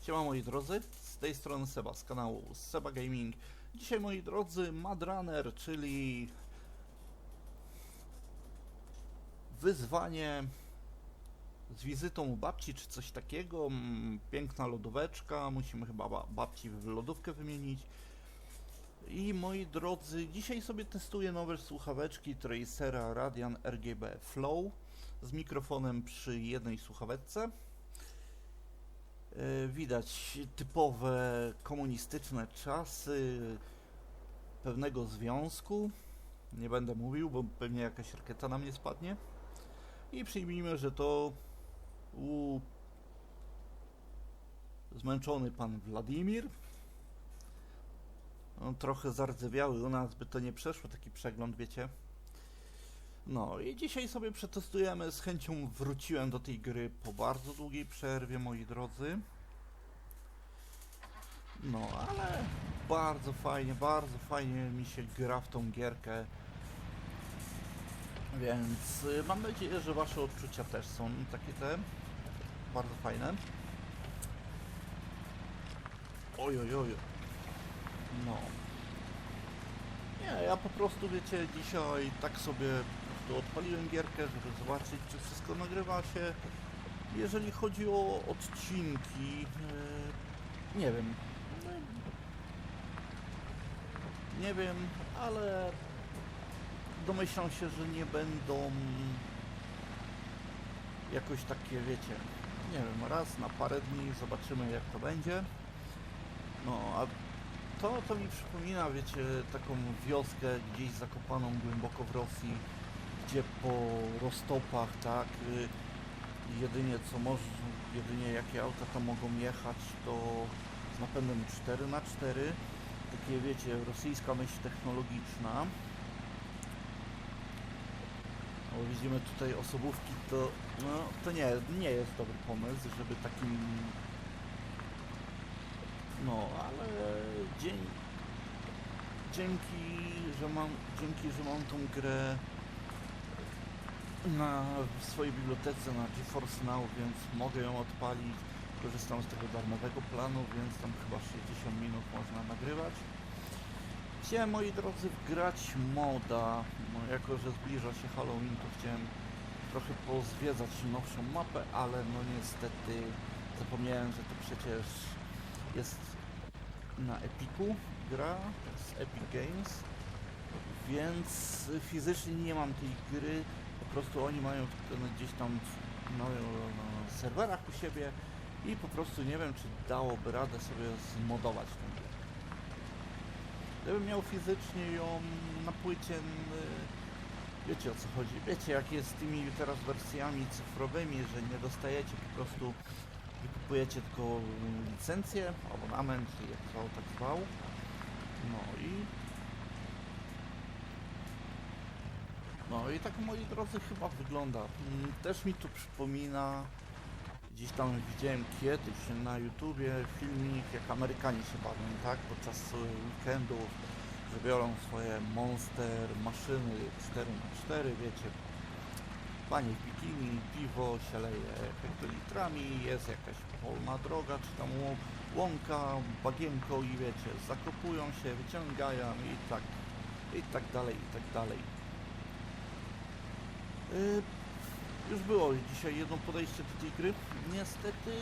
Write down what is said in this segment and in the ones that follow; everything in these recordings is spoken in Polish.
Siema moi drodzy, z tej strony Seba z kanału Seba Gaming. Dzisiaj moi drodzy Mad Runner, czyli wyzwanie z wizytą u babci czy coś takiego. Mm, Piękna lodóweczka, musimy chyba ba- babci w lodówkę wymienić. I moi drodzy, dzisiaj sobie testuję nowe słuchaweczki Tracera Radian RGB Flow z mikrofonem przy jednej słuchaweczce. E, Widać typowe komunistyczne czasy pewnego związku. Nie będę mówił, bo pewnie jakaś rakieta na mnie spadnie. I przyjmijmy, że to u zmęczony pan Władimir. On trochę zardzewiały u nas, by to nie przeszło taki przegląd, wiecie. No i dzisiaj sobie przetestujemy. Z chęcią wróciłem do tej gry po bardzo długiej przerwie, moi drodzy. No, ale bardzo fajnie, bardzo fajnie mi się gra w tą gierkę. Więc y, mam nadzieję, że wasze odczucia też są takie te bardzo fajne. Oj, oj, oj. No. Nie, ja po prostu, wiecie, dzisiaj tak sobie prostu odpaliłem gierkę, żeby zobaczyć, czy wszystko nagrywa się. Jeżeli chodzi o odcinki, e, nie wiem. No, Nie wiem, ale domyślam się, że nie będą jakoś takie, wiecie, nie wiem, raz na parę dni zobaczymy jak to będzie. No, a to, to mi przypomina, wiecie, taką wioskę gdzieś zakopaną głęboko w Rosji, gdzie po roztopach, tak, y, jedynie co może, jedynie jakie auta tam mogą jechać, to z napędem 4 na 4 takie, wiecie, rosyjska myśl technologiczna. No, widzimy tutaj osobówki, to, no, to nie, nie jest dobry pomysł, żeby takim no, ale dzień, dzięki, że mam, dzięki, że mam tą grę na w swojej bibliotece na GeForce Now, więc mogę ją odpalić. Korzystam z tego darmowego planu, więc tam chyba 60 minut można nagrywać. Chciałem, moi drodzy, wgrać moda. No, jako, że zbliża się Halloween, to chciałem trochę pozwiedzać nowszą mapę, ale no niestety zapomniałem, że to przecież jest na Epiku gra z Epic Games, więc fizycznie nie mam tej gry, prostu oni mają to gdzieś tam no, na serwerach u siebie i po prostu nie wiem, czy dałoby radę sobie zmodować tę grę. Gdybym miał fizycznie ją na płycie, wiecie o co chodzi, wiecie jak jest z tymi teraz wersjami cyfrowymi, że nie dostajecie po prostu wykupujecie tylko licencję, abonament, czy jak zwał, tak zwał. No i... No i tak moi drodzy chyba wygląda. Mm, Też mi tu przypomina, gdzieś tam widziałem kiedyś na YouTubie filmik, jak Amerykanie się bawią, tak? Podczas weekendów, że biorą swoje monster maszyny 4x4, wiecie, Panie w bikini, piwo się leje hektolitrami, jest jakaś polna droga, czy tam łą- łąka, bagienko i wiecie, zakopują się, wyciągają i tak, i tak dalej, i tak dalej. Yy, już było dzisiaj jedno podejście do tej gry. Niestety,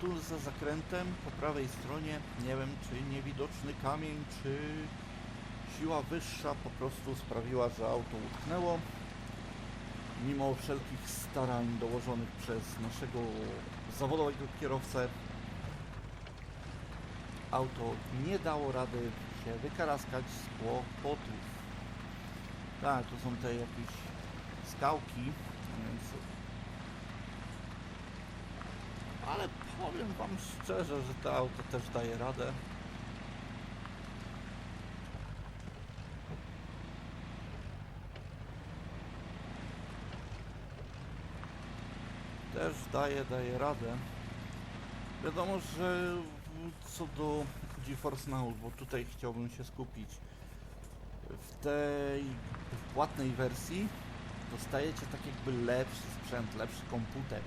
tu za zakrętem, po prawej stronie, nie wiem, czy niewidoczny kamień, czy siła wyższa po prostu sprawiła, że auto utknęło mimo wszelkich starań dołożonych przez naszego zawodowego kierowcę, auto nie dało rady się wykaraskać z kłopotów. Tak, tu są te jakieś skałki. Ale powiem wam szczerze, że to auto też daje radę. też daje, daje radę. Wiadomo, że co do GeForce Now, bo tutaj chciałbym się skupić. W tej płatnej wersji dostajecie tak jakby lepszy sprzęt, lepszy komputer.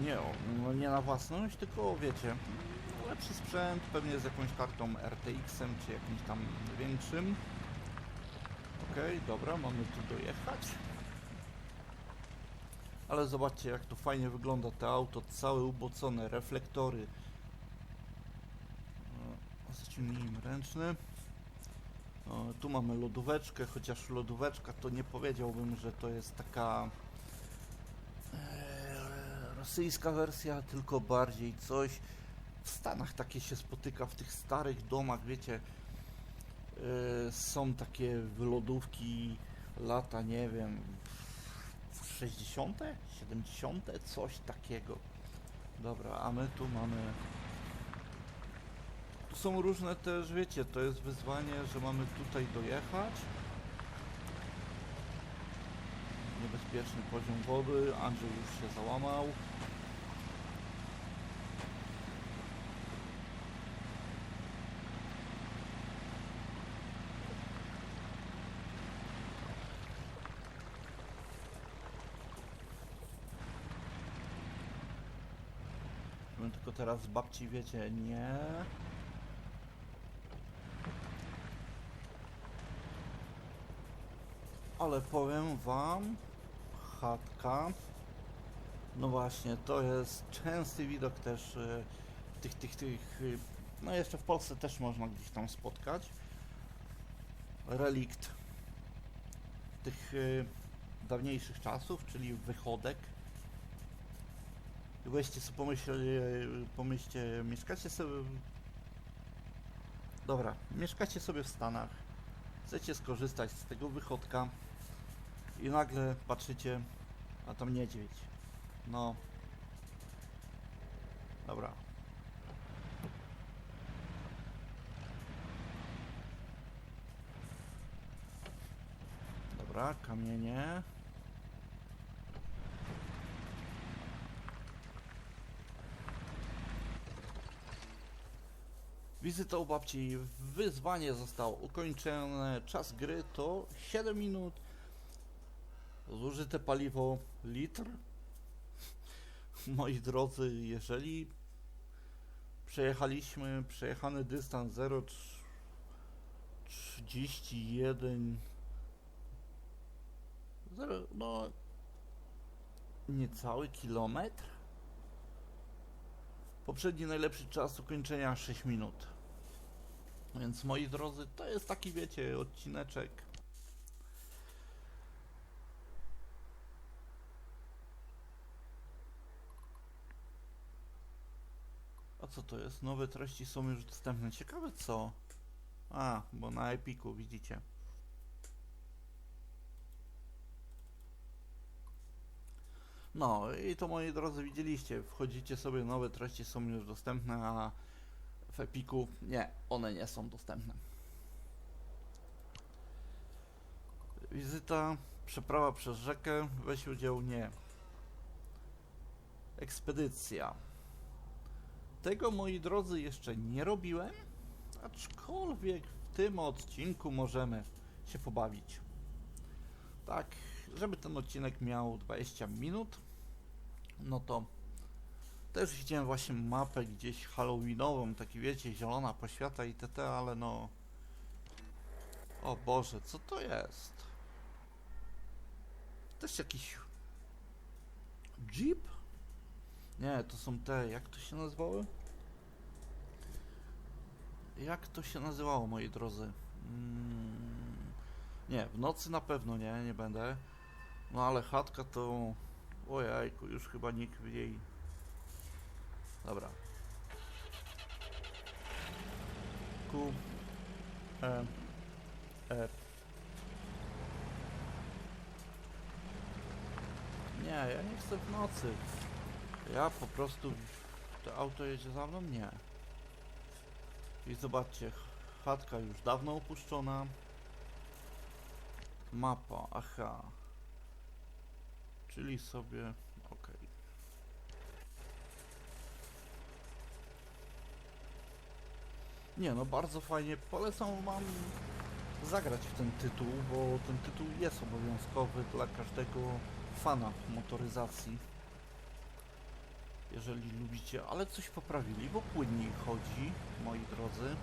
Nie, no nie na własność, tylko wiecie, lepszy sprzęt, pewnie z jakąś kartą RTX-em czy jakimś tam większym. Okej, dobra, mamy tu dojechać. Ale zobaczcie jak to fajnie wygląda to auto, całe ubocone, reflektory. E, Zaciągnijmy ręczny. Tu mamy lodóweczkę, chociaż lodóweczka to nie powiedziałbym, że to jest taka e, rosyjska wersja, tylko bardziej coś. W Stanach takie się spotyka, w tych starych domach, wiecie, e, są takie lodówki lata, nie wiem, 60., 70., coś takiego. Dobra, a my tu mamy. Są różne też, wiecie, to jest wyzwanie, że mamy tutaj dojechać. Niebezpieczny poziom wody, Andrzej już się załamał. Tylko teraz babci, wiecie, nie. Ale powiem wam, chatka. No właśnie, to jest częsty widok też e, tych, tych, tych. e, No jeszcze w Polsce też można gdzieś tam spotkać. Relikt tych e, dawniejszych czasów, czyli wychodek. I Weźcie sobie pomyśleli, pomyślcie, mieszkacie sobie... Dobra, mieszkacie sobie w Stanach, chcecie skorzystać z tego wychodka i nagle patrzycie, a tam niedźwiedź. No. Dobra. Dobra, kamienie. Wizyta u babci. Wyzwanie zostało ukończone. Czas gry to 7 minut. Zużyte paliwo litr. Moi drodzy, jeżeli przejechaliśmy przejechany dystans 0,31 0, no niecały kilometr Poprzedni najlepszy czas ukończenia 6 minut. Więc moi drodzy, to jest taki, wiecie, odcineczek. A co to jest? Nowe treści są już dostępne. Ciekawe co? A, bo na Epiku widzicie. No i to moi drodzy widzieliście, wchodzicie sobie, nowe treści są już dostępne, a w Epiku nie, one nie są dostępne. Wizyta, przeprawa przez rzekę, weź udział nie. Ekspedycja. Tego moi drodzy jeszcze nie robiłem, aczkolwiek w tym odcinku możemy się pobawić. Tak, żeby ten odcinek miał 20 minut, no to też widziałem właśnie mapę gdzieś halloweenową, taki wiecie, zielona poświata i TT, ale no... O Boże, co to jest? Też jakiś... Jeep? Nie, to są te, jak to się nazywały? Jak to się nazywało, moi drodzy? Mm, nie, w nocy na pewno nie, nie będę. No ale chatka to... Ojejku, już chyba nikt w jej... Dobra. Q... E... F... Nie, ja nie chcę w nocy. Ja po prostu... To auto jedzie za mną? Nie. I zobaczcie, ch- chatka już dawno opuszczona. Mapa, aha. Czyli sobie, okej. Nie no, bardzo fajnie. Polecam wam zagrać w ten tytuł, bo ten tytuł jest obowiązkowy dla każdego fana motoryzacji. Jeżeli lubicie, ale coś poprawili, bo płynniej chodzi, moi drodzy.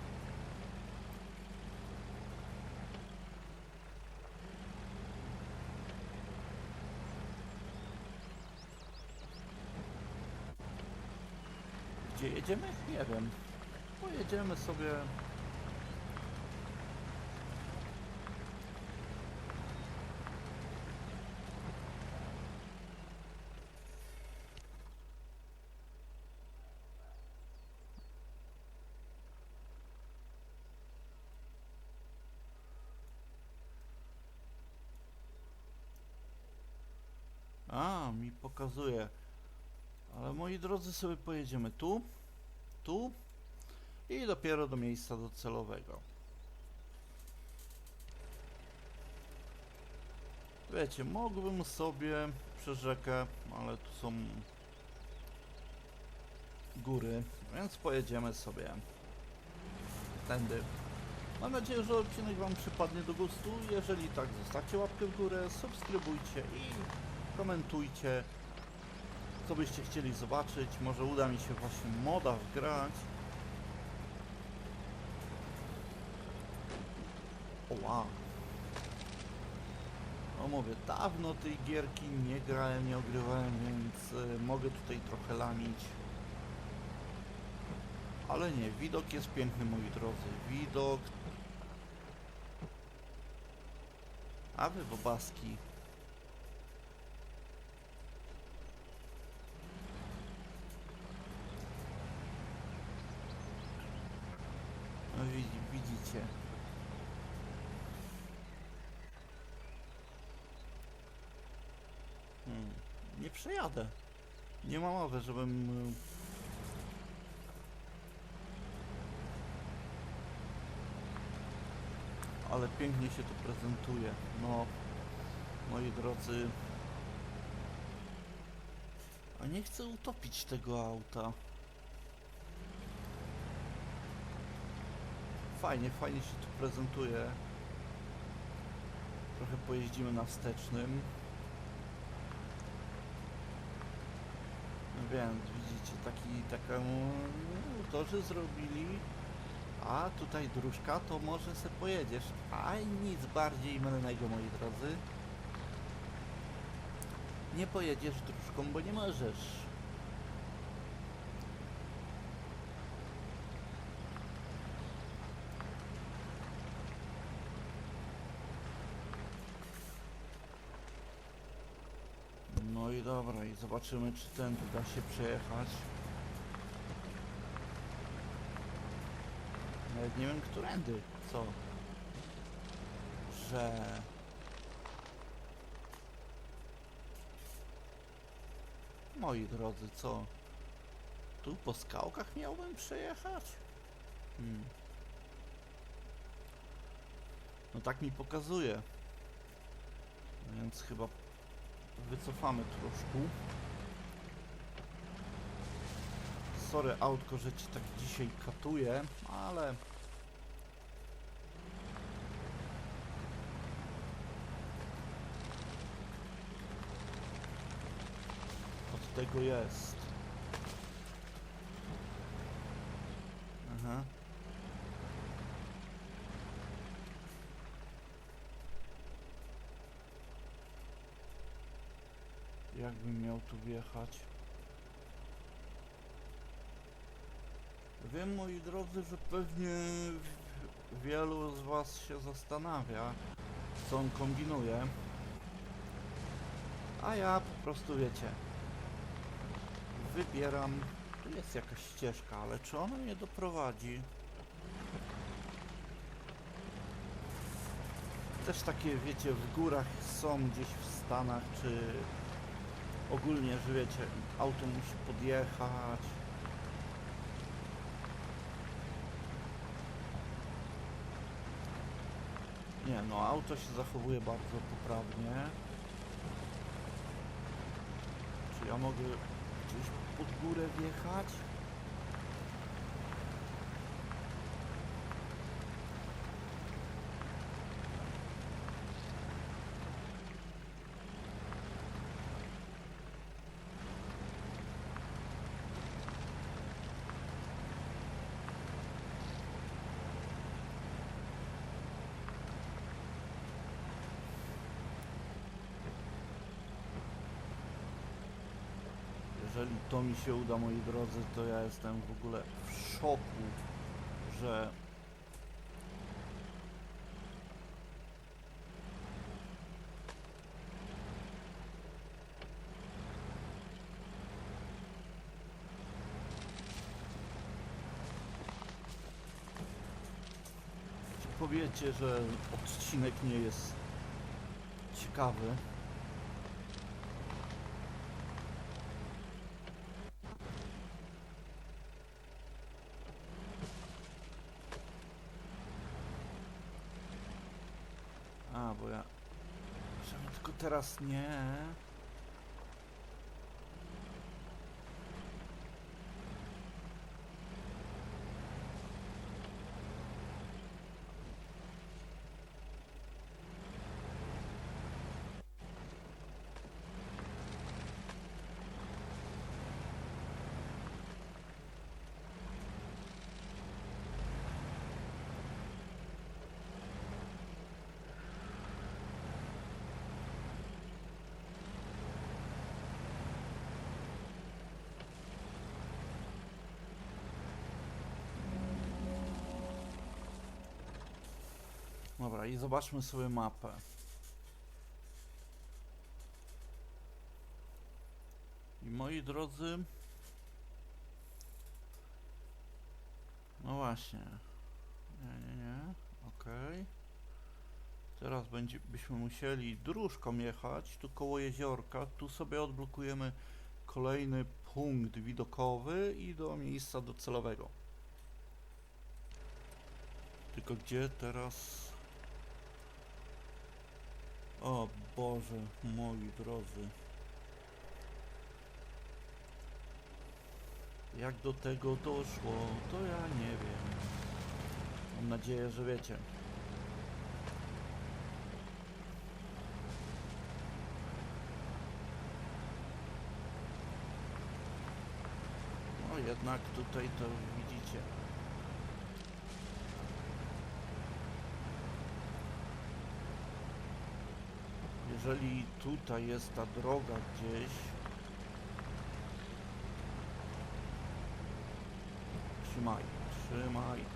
Gdzie jedziemy? Nie wiem. Pojedziemy sobie A, mi pokazuje. Ale moi drodzy, sobie pojedziemy tu, tu i dopiero do miejsca docelowego. Wiecie, mógłbym sobie przez rzekę, ale tu są góry, więc pojedziemy sobie tędy. Mam nadzieję, że odcinek Wam przypadnie do gustu. Jeżeli tak, zostawcie łapkę w górę, subskrybujcie i komentujcie, co byście chcieli zobaczyć. Może uda mi się właśnie moda wgrać. O wow. No mówię, dawno tej gierki nie grałem, nie ogrywałem, więc y, mogę tutaj trochę lamić. Ale nie, widok jest piękny, moi drodzy. Widok... A wy bobaski. No widzi, Hmm. Nie przejadę. Nie ma mowy, żebym... y, Ale pięknie się to prezentuje. No, moi drodzy. A nie chcę utopić tego auta. Fajnie, fajnie się to prezentuje. Trochę pojeździmy na wstecznym. No więc widzicie, taki, taką autorzy zrobili. A tutaj dróżka, to może se pojedziesz. A nic bardziej mylnego, moi drodzy. Nie pojedziesz dróżką, bo nie możesz. No dobra, i zobaczymy, czy ten da się przejechać. Nawet nie wiem, którędy, co? Że... Moi drodzy, co? Tu po skałkach miałbym przejechać? Hmm. No tak mi pokazuje. Więc chyba wycofamy troszkę. Sorry autko, że ci tak dzisiaj katuję, ale... Od tego jest. Aha. Jakbym miał tu wjechać? Wiem, moi drodzy, że pewnie wielu z was się zastanawia, co on kombinuje. A ja po prostu wiecie, wybieram, tu jest jakaś ścieżka, ale czy ona mnie doprowadzi? Też takie, wiecie, w górach są gdzieś w Stanach, czy ogólnie, że wiecie, auto musi podjechać. Nie, no auto się zachowuje bardzo poprawnie. Czy ja mogę gdzieś pod górę wjechać? Jeżeli to mi się uda, moi drodzy, to ja jestem w ogóle w szoku, że powiecie, że odcinek nie jest ciekawy. A, bo ja... Żebym tylko teraz nie... Dobra, i zobaczmy sobie mapę. I moi drodzy... No właśnie. Nie, nie, nie. Okej. Teraz będzie, byśmy musieli dróżką jechać, tu koło jeziorka. Tu sobie odblokujemy kolejny punkt widokowy i do miejsca docelowego. Tylko gdzie teraz... O Boże, moi drodzy. Jak do tego doszło, to ja nie wiem. Mam nadzieję, że wiecie. No jednak tutaj to widzicie. Jeżeli tutaj jest ta droga gdzieś, trzymaj, trzymaj.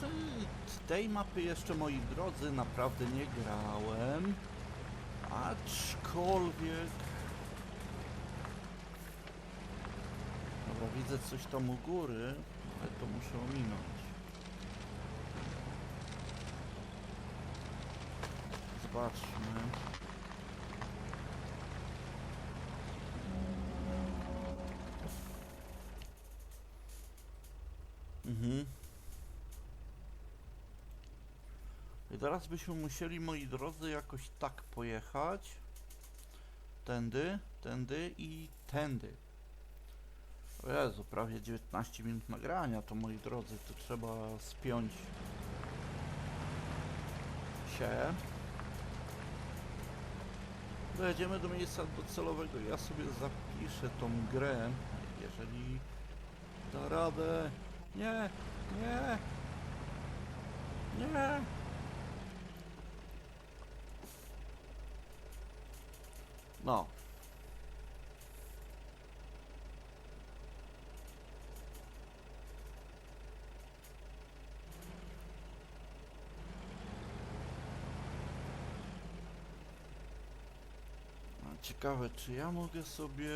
Że tej mapy jeszcze, moi drodzy, naprawdę nie grałem. Aczkolwiek... Dobra, widzę coś tam u góry, ale to muszę ominąć. Zobaczmy. Teraz byśmy musieli, moi drodzy, jakoś tak pojechać. Tędy, tędy i tędy. O Jezu, prawie 19 minut nagrania, to moi drodzy, to trzeba spiąć się. Dojedziemy do miejsca docelowego. Ja sobie zapiszę tą grę, jeżeli da radę. Nie, nie, nie. No. Ciekawe, czy ja mogę sobie...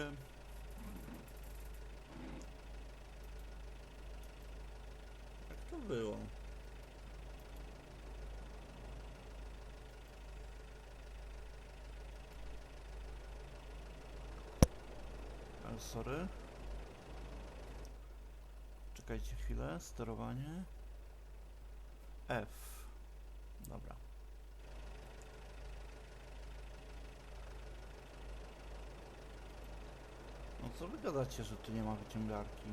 Jak to było? Sorry. Czekajcie chwilę, sterowanie. F. Dobra. No co wy gadacie, że tu nie ma wyciągarki?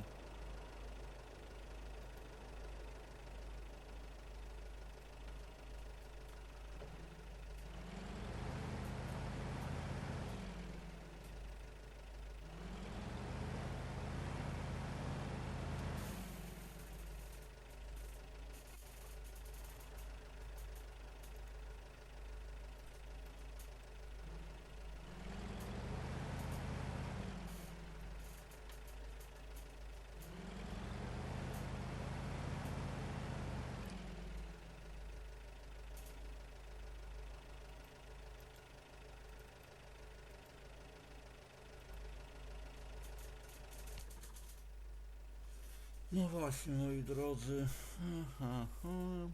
No właśnie, moi drodzy. Aha, aha.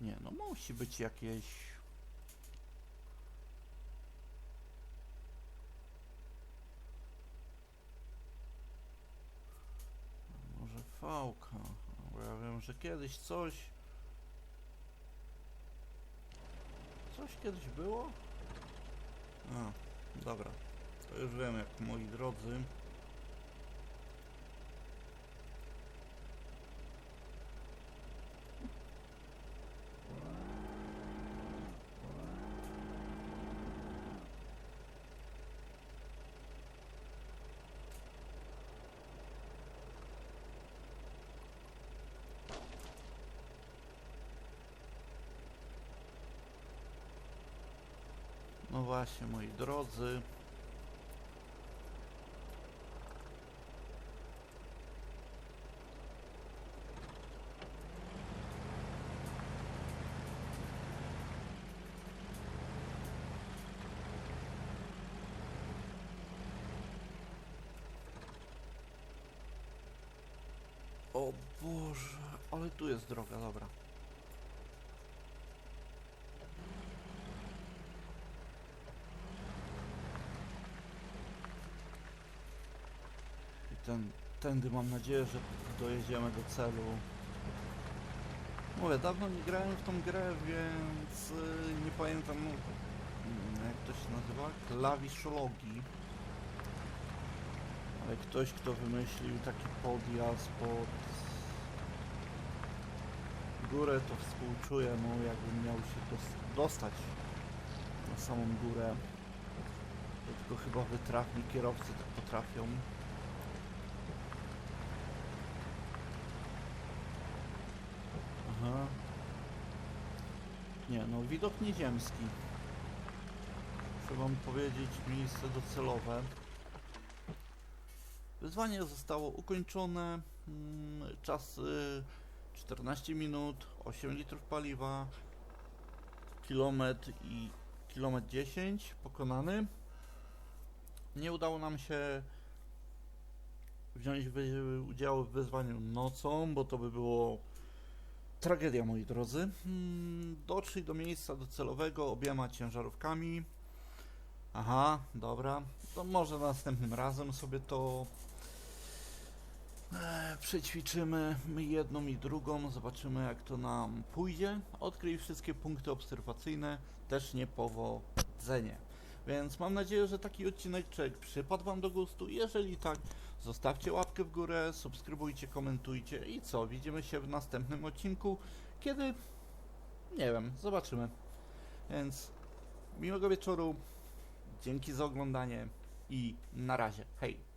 Nie, no musi być jakieś... Może fałka, bo ja wiem, że kiedyś coś... Coś kiedyś było? A, dobra. To już wiem, jak moi drodzy. No właśnie, moi drodzy. O Boże, ale tu jest droga, dobra. I ten, tędy mam nadzieję, że dojedziemy do celu. Mówię, dawno nie grałem w tą grę, więc y, nie pamiętam mm, jak to się nazywa, klawiszologii. Ale ktoś, kto wymyślił taki podjazd pod górę, to współczuję mu, jakbym miał się dos- dostać na samą górę. Tylko chyba wytrawni kierowcy tak potrafią. Aha. Nie, no widok nieziemski. Muszę wam powiedzieć miejsce docelowe. Wyzwanie zostało ukończone. Mm, Czas y, 14 minut, 8 litrów paliwa, kilometr i kilometr 10 pokonany. Nie udało nam się wziąć udziału w wyzwaniu nocą, bo to by było tragedia, moi drodzy. Hmm, Doszli do miejsca docelowego obiema ciężarówkami. Aha, dobra. To może następnym razem sobie to e, przećwiczymy my jedną i drugą, zobaczymy jak to nam pójdzie. Odkryj wszystkie punkty obserwacyjne, też nie powodzenie. Więc mam nadzieję, że taki odcineczek przypadł Wam do gustu. Jeżeli tak, zostawcie łapkę w górę, subskrybujcie, komentujcie i co? Widzimy się w następnym odcinku, kiedy... Nie wiem, zobaczymy. Więc miłego wieczoru, dzięki za oglądanie i na razie. Hej!